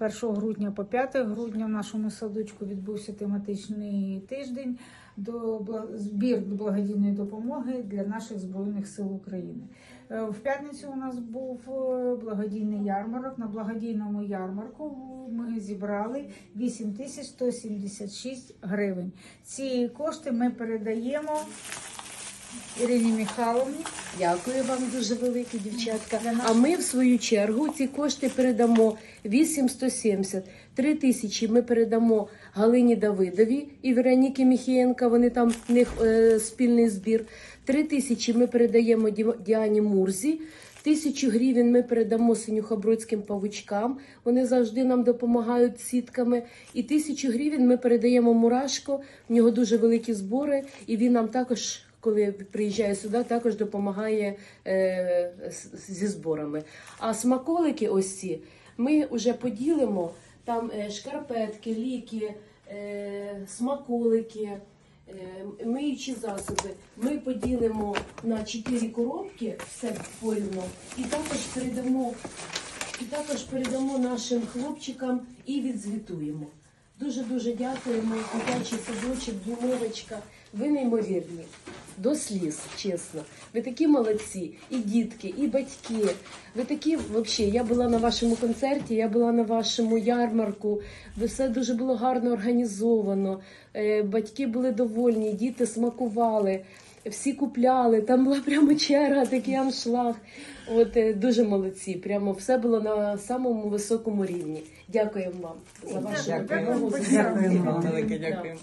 1 грудня по 5 грудня в нашому садочку відбувся тематичний тиждень до збір благодійної допомоги для наших збройних сил України. Е, В п'ятницю у нас був е, благодійний ярмарок. На благодійному ярмарку ми зібрали 8176 гривень. Ці кошти ми передаємо Ірині Михайловні. Дякую вам дуже велике, дівчатка. А ми, в свою чергу, ці кошти передамо 8170. Три тисячі ми передамо Галині Давидові і Вероніки Міхієнка. Вони там в них е, спільний збір. Три тисячі ми передаємо Ді- Діані Мурзі. Тисячу гривень ми передамо синюхобродським павучкам. Вони завжди нам допомагають сітками. І тисячу гривень ми передаємо Мурашко. В нього дуже великі збори, і він нам також, коли приїжджає сюди, також допомагає е, зі зборами. А смаколики, ось ці, ми вже поділимо там е, шкарпетки, ліки, е, смаколики. Е, Миючі засоби ми поділимо на 4 коробки, все порівно, і також передамо, і також передамо нашим хлопчикам і відзвітуємо. Дуже дуже дякуємо, дитячий садочок, Дімовочка. Ви неймовірні. До сліз, чесно. Ви такі молодці, і дітки, і батьки. Ви такі, взагалі, я була на вашому концерті, я була на вашому ярмарку. Ви все дуже було гарно організовано. Е, Батьки були довольні, діти смакували, всі купляли. Там була прямо черга, такий аншлаг. От е, дуже молодці. Прямо все було на самому високому рівні. Дякуємо вам за вашу Дякую. допомогу. Дякуємо вам велике, Да. дякуємо.